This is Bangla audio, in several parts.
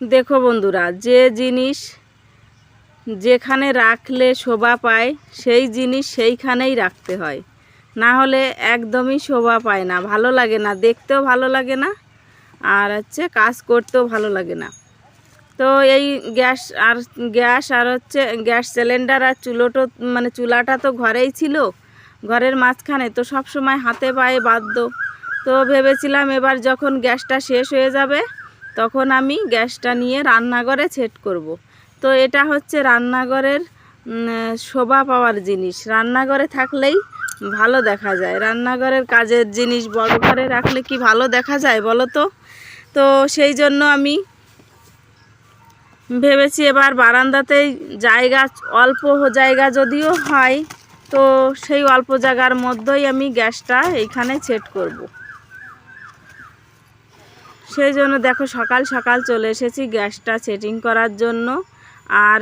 দেখো বন্ধুরা, যে জিনিস যেখানে রাখলে শোভা পায়, সেই জিনিস সেইখানেই রাখতে হয়। না হলে একদমই শোভা পায় না, ভালো লাগে না, দেখতেও ভালো লাগে না, আর হচ্ছে কাজ করতেও ভালো লাগে না। তো এই গ্যাস আর গ্যাস আর হচ্ছে গ্যাস সিলিন্ডার আর চুলোটো মানে চুলাটা তো ঘরেই ছিল, ঘরের মাঝখানে, তো সব সময় হাতে পায়ে বাধ্য। তো ভেবেছিলাম এবার যখন গ্যাসটা শেষ হয়ে যাবে তখন আমি গ্যাসটা নিয়ে রান্নাঘরে সেট করব। তো এটা হচ্ছে রান্নাঘরের শোভা পাওয়ার জিনিস রান্নাঘরে থাকলেই ভালো দেখা যায় রান্নাঘরের কাজের জিনিস বড় ঘরে রাখলে কি ভালো দেখা যায় বলো তো তো সেই জন্য আমি ভেবেছি এবার বারান্দাতেই জায়গা, অল্প জায়গা যদিও হয়, তো সেই অল্প জায়গার মধ্যেই আমি গ্যাসটা এইখানে সেট করব। সেই জন্য দেখো সকাল সকাল চলে এসেছি গ্যাসটা সেটিং করার জন্য। আর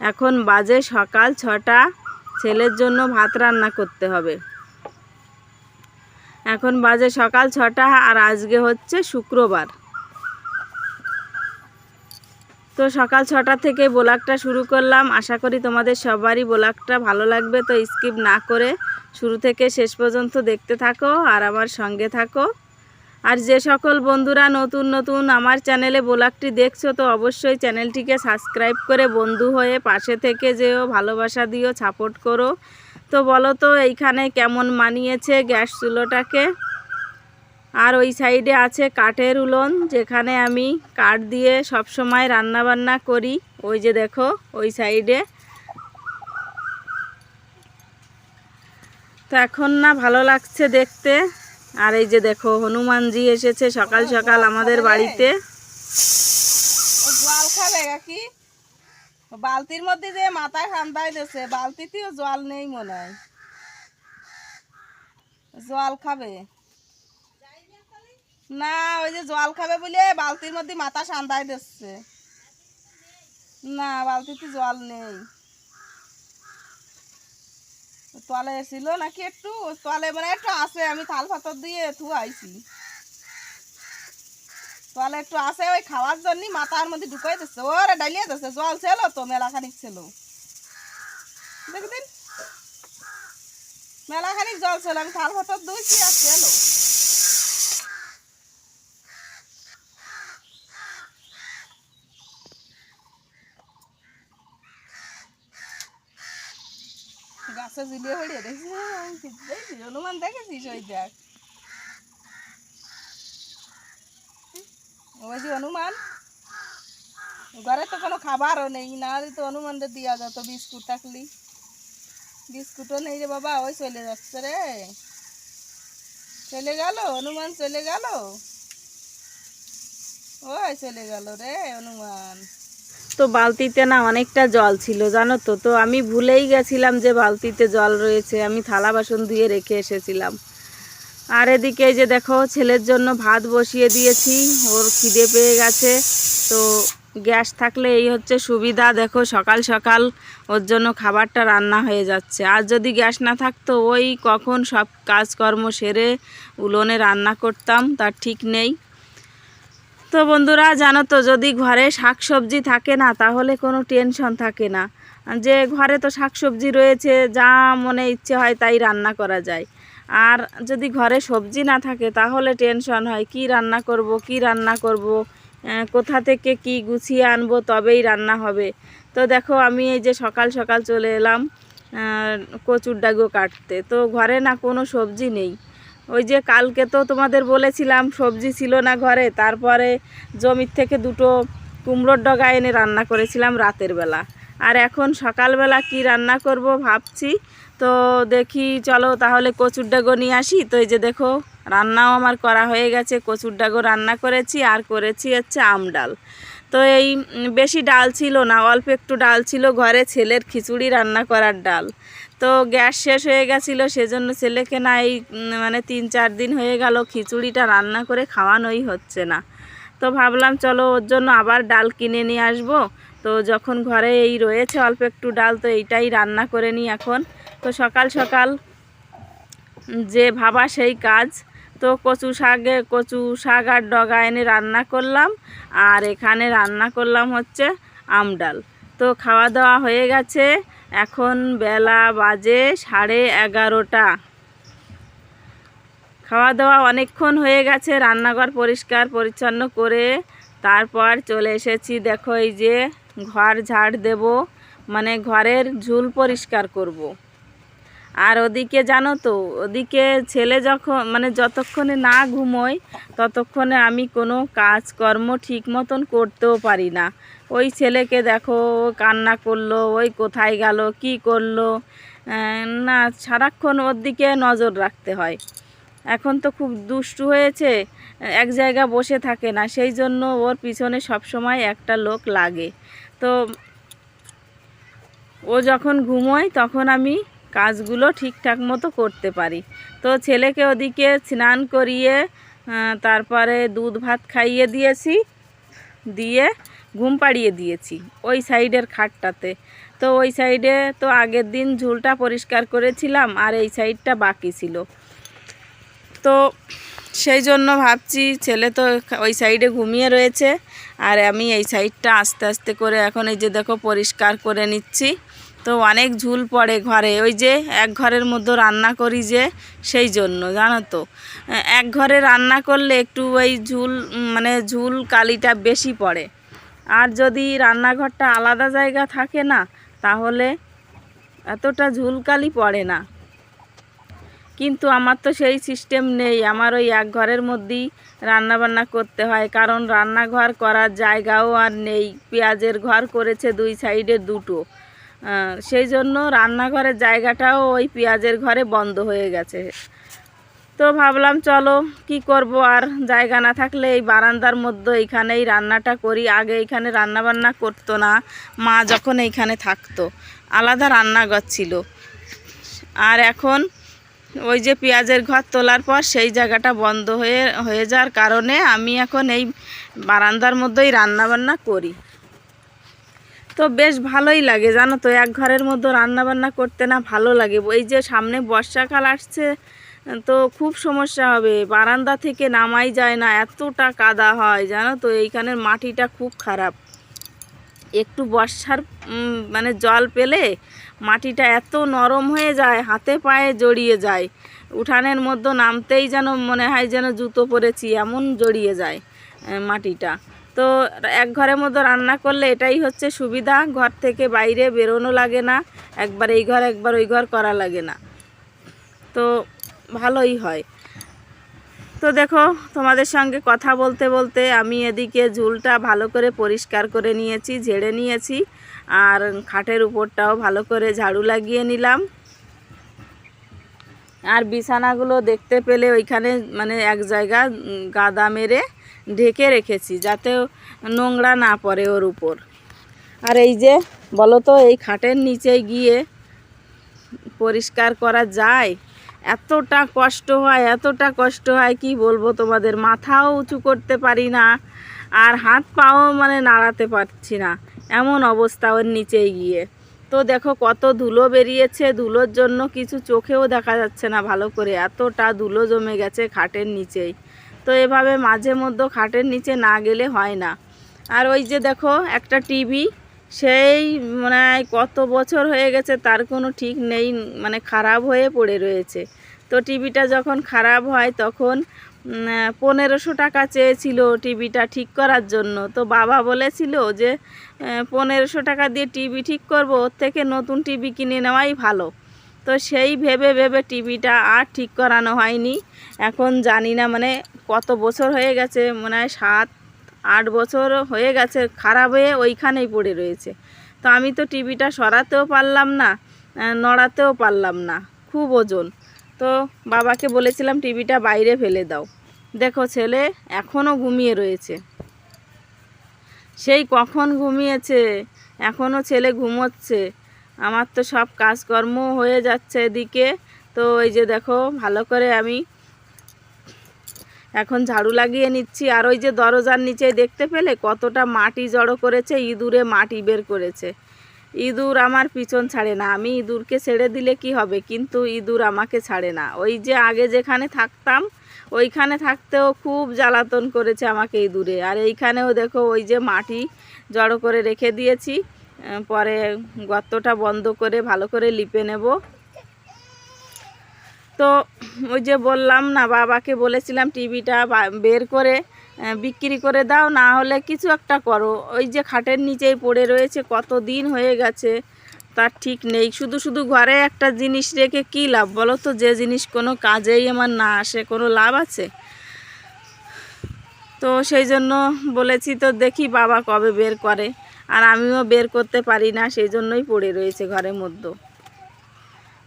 এখন বাজে সকাল ছটা, ছেলের জন্য ভাত রান্না করতে হবে। এখন বাজে সকাল ছটা আর আজকে হচ্ছে শুক্রবার। তো সকাল ছটা থেকে ব্লগটা শুরু করলাম। আশা করি তোমাদের সবারই ব্লগটা ভালো লাগবে, তো স্কিপ না করে শুরু থেকে শেষ পর্যন্ত দেখতে থাকো আর আমার সঙ্গে থাকো। আর যে সকল বন্ধুরা নতুন নতুন আমার চ্যানেলে ব্লগটি দেখছ তো অবশ্যই চ্যানেলটিকে সাবস্ক্রাইব করে বন্ধু হয়ে পাশে থেকে যেও, ভালোবাসা দিও সাপোর্ট করো। তো বলো তো, এইখানে কেমন মানিয়েছে গ্যাস চুলোটাকে? আর ওই সাইডে আছে কাঠের উলন, যেখানে আমি কাঠ দিয়ে সব সময় রান্না বান্না করি। ওই যে দেখো, ওই সাইডে। তো এখন না ভালো লাগছে দেখতে। আর এই যে দেখো, হনুমানজি এসেছে সকাল সকাল আমাদের বাড়িতে। জল খাবে বালতির মধ্যে যে মাথায় ঠান্ডায় দিচ্ছে বালতিতেও জল নেই মনে হয়। জল খাবে? না, ওই যে জল খাবে বলে বালতির মধ্যে মাথা ঠান্ডায় দিচ্ছে না, বালতিতে জল নেই। তলে এসেছিল নাকি একটু? তলে মানে একটু আসে আমি থাল ফাতর দিয়ে থুয়াইছি জল একটু আসে ওই খাওয়ার জন্য মাথার মধ্যে ঢুকাই দিচ্ছে ওরে ডালিয়ে দিচ্ছে জল ছিল তো মেলাখানিক ছিল। দেখবেন? মেলাখানি জল ছিল, আমি থাল ফাতর দুইছি আর ছিল। গাছে ঝুলিয়ে হড়িয়ে দেখছি? হনুমান দেখেছিস ওই দেখ। ওই হনুমান, ঘরে তো কোনো খাবারও নেই, না তো হনুমানদের দিয়া যেত বিস্কুট থাকলি। বিস্কুটও নেই রে বাবা, ওই চলে যাচ্ছে রে। চলে গেল, হনুমান চলে গেল? ওই চলে গেল রে, হনুমান। তো বালতিতে না অনেকটা জল ছিল, জানো তো। তো আমি ভুলেই গেছিলাম যে বালতিতে জল রয়েছে, আমি থালা বাসন ধুয়ে রেখে এসেছিলাম। আর এদিকে যে দেখো, ছেলের জন্য ভাত বসিয়ে দিয়েছি, ওর খিদে পেয়ে গেছে। তো গ্যাস থাকলে এই হচ্ছে সুবিধা, দেখো সকাল সকাল ওর জন্য খাবারটা রান্না হয়ে যাচ্ছে। আর যদি গ্যাস না থাকতো, ওই কখন সব কাজকর্ম সেরে উলোনে রান্না করতাম, তার ঠিক নেই। তো বন্ধুরা, জানো তো, যদি ঘরে শাকসবজি থাকে না, তাহলে কোনো টেনশন থাকে না। যে ঘরে তো শাকসবজি রয়েছে, যা মনে ইচ্ছে হয় তাই রান্না করা যায়। আর যদি ঘরে সবজি না থাকে, তাহলে টেনশন হয়, কি রান্না করব, কি রান্না করব কোথা থেকে কি গুছিয়ে আনব, তবেই রান্না হবে। তো দেখো, আমি এই যে সকাল সকাল চলে এলাম কচুর ডাগো কাটতে। তো ঘরে না কোনো সবজি নেই। ওই যে কালকে তো তোমাদের বলেছিলাম, সবজি ছিল না ঘরে, তারপরে জমির থেকে দুটো কুমড়োর ডগা এনে রান্না করেছিলাম রাতের বেলা। আর এখন সকালবেলা কি রান্না করব ভাবছি, তো দেখি চলো তাহলে কচুর ডাগো নিয়ে আসি। তো এই যে দেখো, রান্নাও আমার করা হয়ে গেছে, কচুর ডাগো রান্না করেছি, আর করেছি হচ্ছে আম ডাল। তো এই বেশি ডাল ছিল না, অল্প একটু ডাল ছিল ঘরে, ছেলের খিচুড়ি রান্না করার ডাল। তো গ্যাস শেষ হয়ে গেছিল, সেজন্য ছেলেকে না এই মানে তিন চার দিন হয়ে গেল, খিচুড়িটা রান্না করে খাওয়ানোই হচ্ছে না। তো ভাবলাম চলো ওর জন্য আবার ডাল কিনে নিয়ে আসব। তো যখন ঘরে এই রয়েছে অল্প একটু ডাল, তো এইটাই রান্না করে নিই এখন। তো সকাল সকাল যে ভাবা সেই কাজ। তো কচু শাকে, কচু শাক আর ডগা এনে রান্না করলাম। আর এখানে রান্না করলাম হচ্ছে আমডাল তো খাওয়া দাওয়া হয়ে গেছে। এখন বেলা বাজে সাড়ে এগারোটা খাওয়া দাওয়া অনেকক্ষণ হয়ে গেছে, রান্নাঘর পরিষ্কার পরিচ্ছন্ন করে তারপর চলে এসেছি, দেখো এই যে ঘর ঝাড় দেব মানে ঘরের ঝুল পরিষ্কার করব। আর ওদিকে জানো তো, ওদিকে ছেলে যখন মানে যতক্ষণে না ঘুমোয়, ততক্ষণে আমি কোনো কাজকর্ম ঠিক মতন করতেও পারি না। ওই ছেলেকে দেখো কান্না করল, ওই কোথায় গেল, কি করল না, সারাক্ষণ ওর দিকে নজর রাখতে হয়। এখন তো খুব দুষ্টু হয়েছে, এক জায়গা বসে থাকে না, সেই জন্য ওর পিছনে সবসময় একটা লোক লাগে। তো ও যখন ঘুমোয়, তখন আমি কাজগুলো ঠিকঠাক মতো করতে পারি। তো ছেলেকে ওদিকে স্নান করিয়ে তারপরে দুধ ভাত খাইয়ে দিয়েছি, দিয়ে ঘুম পাড়িয়ে দিয়েছি ওই সাইডের খাটটাতে। তো ওই সাইডে তো আগের দিন ঝুলটা পরিষ্কার করেছিলাম আর এই সাইডটা বাকি ছিল। তো সেই জন্য ভাবছি ছেলে তো ওই সাইডে ঘুমিয়ে রয়েছে, আর আমি এই সাইডটা আস্তে আস্তে করে এখন এই যে দেখো পরিষ্কার করে নিচ্ছি। তো অনেক ঝুল পড়ে ঘরে। ওই যে এক ঘরের মধ্যে রান্না করি যে, সেই জন্য, জানো তো। এক ঘরে রান্না করলে একটু ওই ঝুল মানে ঝুল কালিটা বেশি পড়ে। আর যদি রান্নাঘরটা আলাদা জায়গা থাকে না, তাহলে এতটা ঝুলকালি পড়ে না। কিন্তু আমার তো সেই সিস্টেম নেই, আমার ওই এক ঘরের মধ্যেই রান্নাবান্না করতে হয়। কারণ রান্নাঘর করার জায়গাও আর নেই। পেঁয়াজের ঘর করেছে দুই সাইডে দুটো। সেই জন্য রান্নাঘরের জায়গাটাও ওই পেঁয়াজের ঘরে বন্ধ হয়ে গেছে। তো ভাবলাম চলো কি করব, আর জায়গা না থাকলে এই বারান্দার মধ্যে এইখানেই রান্নাটা করি। আগে এইখানে রান্না বান্না করতো না, মা যখন এইখানে থাকতো। আলাদা রান্নাঘর ছিল। আর এখন ওই যে পেঁয়াজের ঘর তোলার পর সেই জায়গাটা বন্ধ হয়ে হয়ে যাওয়ার কারণে আমি এখন এই বারান্দার মধ্যেই রান্না বান্না করি। তো বেশ ভালোই লাগে, জানো তো? এক ঘরের মধ্যে রান্না বান্না করতে না ভালো লাগে। এই যে সামনে বর্ষাকাল আসছে, তো খুব সমস্যা হবে। বারান্দা থেকে নামাই যায় না, এতটা কাদা হয়, জানো তো? এইখানের মাটিটা খুব খারাপ। একটু বর্ষার মানে জল পেলে মাটিটা এত নরম হয়ে যায়, হাতে পায়ে জড়িয়ে যায়। উঠানের মধ্যে নামতেই যেন মনে হয় যেন জুতো পরেছি, এমন জড়িয়ে যায় মাটিটা। তো এক ঘরের মধ্যে রান্না করলে এটাই হচ্ছে সুবিধা। ঘর থেকে বাইরে বেরোনো লাগে না, একবার এই ঘর, একবার ওই ঘর করা লাগে না। তো ভালোই হয়। তো দেখো, তোমাদের সঙ্গে কথা বলতে বলতে আমি এদিকে ঝুলটা ভালো করে পরিষ্কার করে নিয়েছি, ঝেড়ে নিয়েছি, আর খাটের উপরটাও ভালো করে ঝাড়ু লাগিয়ে নিলাম। আর বিছানাগুলো দেখতে পেলে ওইখানে মানে এক জায়গা গাদা মেরে ঢেকে রেখেছি, যাতে নোংরা না পড়ে ওর উপর। আর এই যে, বলো তো, এই খাটের নিচে গিয়ে পরিষ্কার করা যায়? এতটা কষ্ট হয়, এতটা কষ্ট হয়, কি বলব তোমাদের? মাথাও উঁচু করতে পারি না, আর হাত পাও মানে নাড়াতে পারছি না। এমন অবস্থা ওর নিচেই গিয়ে। তো দেখো কত ধুলো বেরিয়েছে, ধুলোর জন্য কিছু চোখেও দেখা যাচ্ছে না ভালো করে। এতটা ধুলো জমে গেছে খাটের নিচেই। তো এভাবে মাঝে মধ্যে খাটের নিচে না গেলে হয় না। আর ওই যে দেখো একটা টিভি, সেই মানে কত বছর হয়ে গেছে তার কোনো ঠিক নেই মানে খারাপ হয়ে পড়ে রয়েছে। তো টিভিটা যখন খারাপ হয় তখন পনেরোশো টাকা চেয়েছিল টিভিটা ঠিক করার জন্য। তো বাবা বলেছিল যে পনেরোশো টাকা দিয়ে টিভি ঠিক করব, ওর থেকে নতুন টিভি কিনে নেওয়াই ভালো। তো সেই ভেবে ভেবে টিভিটা আর ঠিক করানো হয়নি। এখন জানি না মানে কত বছর হয়ে গেছে, মনে হয় সাত, আট বছর হয়ে গেছে, খারাপ হয়ে ওইখানেই পড়ে রয়েছে। তো আমি তো টিভিটা সরাতেও পারলাম না নড়াতেও পারলাম না, খুব ওজন। তো বাবাকে বলেছিলাম, টিভিটা বাইরে ফেলে দাও। দেখো ছেলে এখনও ঘুমিয়ে রয়েছে। সেই কখন ঘুমিয়েছে? এখনও ছেলে ঘুমোচ্ছে। আমার তো সব কাজকর্ম হয়ে যাচ্ছে এদিকে। তো এই যে দেখো, ভালো করে আমি এখন ঝাড়ু লাগিয়ে নিচ্ছি। আর ওই যে দরজার নিচে দেখতে পেলে কতটা মাটি জড়ো করেছে, ইঁদুরে মাটি বের করেছে। ইঁদুর আমার পিছন ছাড়ে না। আমি ইঁদুরকে ছেড়ে দিলে কি হবে? কিন্তু ইঁদুর আমাকে ছাড়ে না। ওই যে আগে যেখানে থাকতাম ওইখানে থাকতেও খুব জ্বালাতন করেছে আমাকে এই দূরে। আর এইখানেও দেখো ওই যে মাটি জড়ো করে রেখে দিয়েছি। পরে গর্তটা বন্ধ করে ভালো করে লিপে নেব। তো ওই যে বললাম না, বাবাকে বলেছিলাম টিভিটা বের করে বিক্রি করে দাও, না হলে কিছু একটা করো। ওই যে খাটের নিচেই পড়ে রয়েছে কত দিন হয়ে গেছে। তার ঠিক নেই। শুধু শুধু ঘরে একটা জিনিস রেখে কী লাভ? বলো তো, যে জিনিস কোনো কাজেই আমার না আসে, কোনো লাভ আছে? তো সেই জন্য বলেছি তো দেখি বাবা কবে বের করে। আর আমিও বের করতে পারি না, সেই জন্যই পড়ে রয়েছে ঘরের মধ্যে।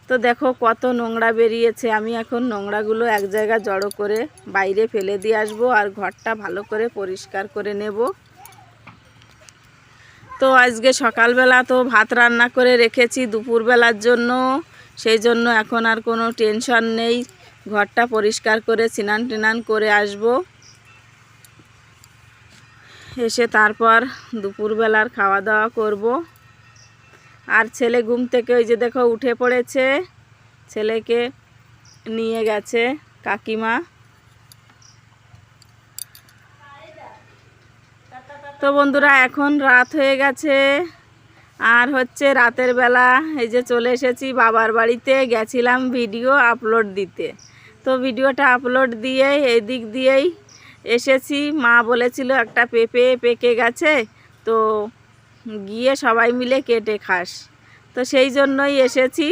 তো দেখো কত নোংরা বেরিয়েছে। আমি এখন নোংরাগুলো এক জায়গায় জড়ো করে বাইরে ফেলে দিয়ে আসব আর ঘরটা ভালো করে পরিষ্কার করে নেব। তো আজকে সকালবেলা তো ভাত রান্না করে রেখেছি দুপুরবেলার জন্য। সেই জন্য এখন আর কোনো টেনশন নেই। ঘরটা পরিষ্কার করে স্নান টিনান করে আসব। এসে তারপর দুপুরবেলার খাওয়া দাওয়া করব। আর ছেলে ঘুম থেকে ওই যে দেখো উঠে পড়েছে। ছেলেকে নিয়ে গেছে কাকিমা। তো বন্ধুরা, এখন রাত হয়ে গেছে। আর হচ্ছে রাতের বেলা এই যে চলে এসেছি বাবার বাড়িতে, গেছিলাম ভিডিও আপলোড দিতে। তো ভিডিওটা আপলোড দিয়ে এই দিক দিয়েই এসেছি। মা বলেছিল একটা পেঁপে পেকে গেছে, তো গিয়ে সবাই মিলে কেটে খাস। তো সেই জন্যই এসেছি।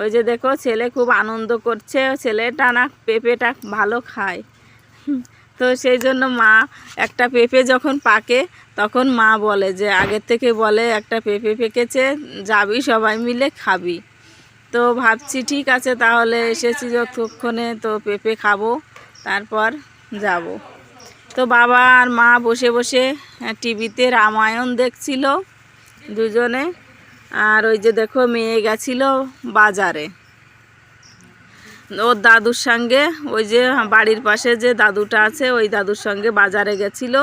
ওই যে দেখো, ছেলে খুব আনন্দ করছে, ছেলেটা না পেঁপেটা ভালো খায়। তো সেই জন্য মা একটা পেঁপে যখন পাকে, তখন মা বলে যে, আগের থেকে বলে, একটা পেঁপে পেকেছে, যাবি সবাই মিলে খাবি। তো ভাবছি ঠিক আছে, তাহলে এসেছি যতক্ষণে, তো পেঁপে খাব, তারপর যাব। তো বাবা আর মা বসে বসে টিভিতে রামায়ণ দেখছিল দুজনে, আর ওই যে দেখো মেয়ে গেছিল বাজারে। ওর দাদুর সঙ্গে, ওই যে বাড়ির পাশে যে দাদুটা আছে, ওই দাদুর সঙ্গে বাজারে গেছিল।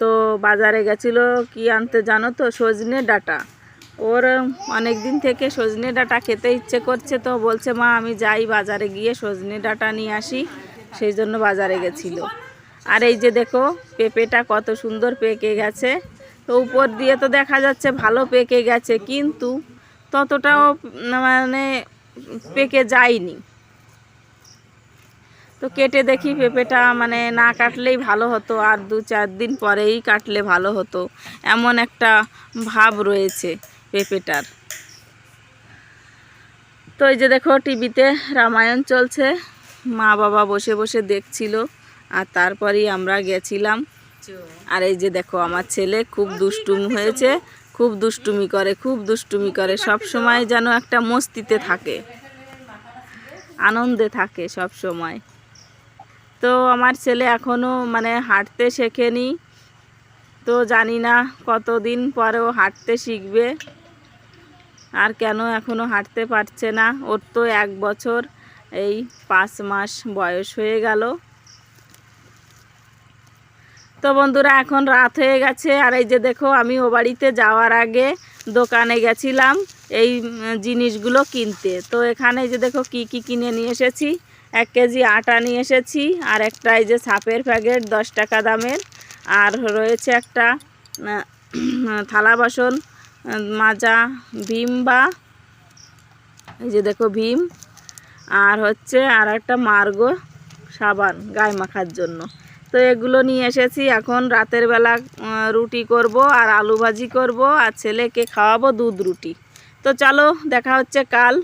তো বাজারে গেছিল, কি আনতে জানো তো? সজনে ডাটা। ওর অনেক দিন থেকে সজনে ডাটা খেতে ইচ্ছে করছে তো বলছে, মা, আমি যাই বাজারে গিয়ে সজনে ডাটা নিয়ে আসি। সেই জন্য বাজারে গেছিল। আর এই যে দেখো, পেঁপেটা কত সুন্দর পেকে গেছে। তো উপর দিয়ে তো দেখা যাচ্ছে ভালো পেকে গেছে, কিন্তু ততটাও মানে পেকে যায়নি। তো কেটে দেখি পেঁপেটা মানে না কাটলেই ভালো হতো আর দু চার দিন পরেই কাটলে ভালো হতো। এমন একটা ভাব রয়েছে পেঁপেটার। তো এই যে দেখো, টিভিতে রামায়ণ চলছে। মা বাবা বসে বসে দেখছিল আর তারপরেই আমরা গেছিলাম। আর এই যে দেখো, আমার ছেলে খুব দুষ্টুম হয়েছে, খুব দুষ্টুমি করে, খুব দুষ্টুমি করে, সব সময় যেন একটা মস্তিতে থাকে। আনন্দে থাকে সব সময়। তো আমার ছেলে এখনও মানে হাঁটতে শেখেনি। তো জানি না কতদিন পরেও হাঁটতে শিখবে। আর কেন এখনও হাঁটতে পারছে না। ওর তো এক বছর, এই পাঁচ মাস বয়স হয়ে গেল। তো বন্ধুরা, এখন রাত হয়ে গেছে। আর এই যে দেখো, আমি ও বাড়িতে যাওয়ার আগে দোকানে গেছিলাম এই জিনিসগুলো কিনতে। তো এখানে যে দেখো, কি কি কিনে নিয়ে এসেছি। এক কেজি আটা নিয়ে এসেছি আর একটা এই যে সাপের প্যাকেট, দশ টাকা দামের। আর রয়েছে একটা থালা বাসন, মাজা, ভীম বা, এই যে দেখো ভীম। আর হচ্ছে আর একটা মার্গো সাবান গায়ে মাখার জন্য। তো এগুলো নিয়ে এসেছি। এখন রাতের বেলা রুটি করব আর আলু ভাজি করব আর ছেলেকে খাওয়াবো দুধ রুটি। তো চলো দেখা হচ্ছে কাল।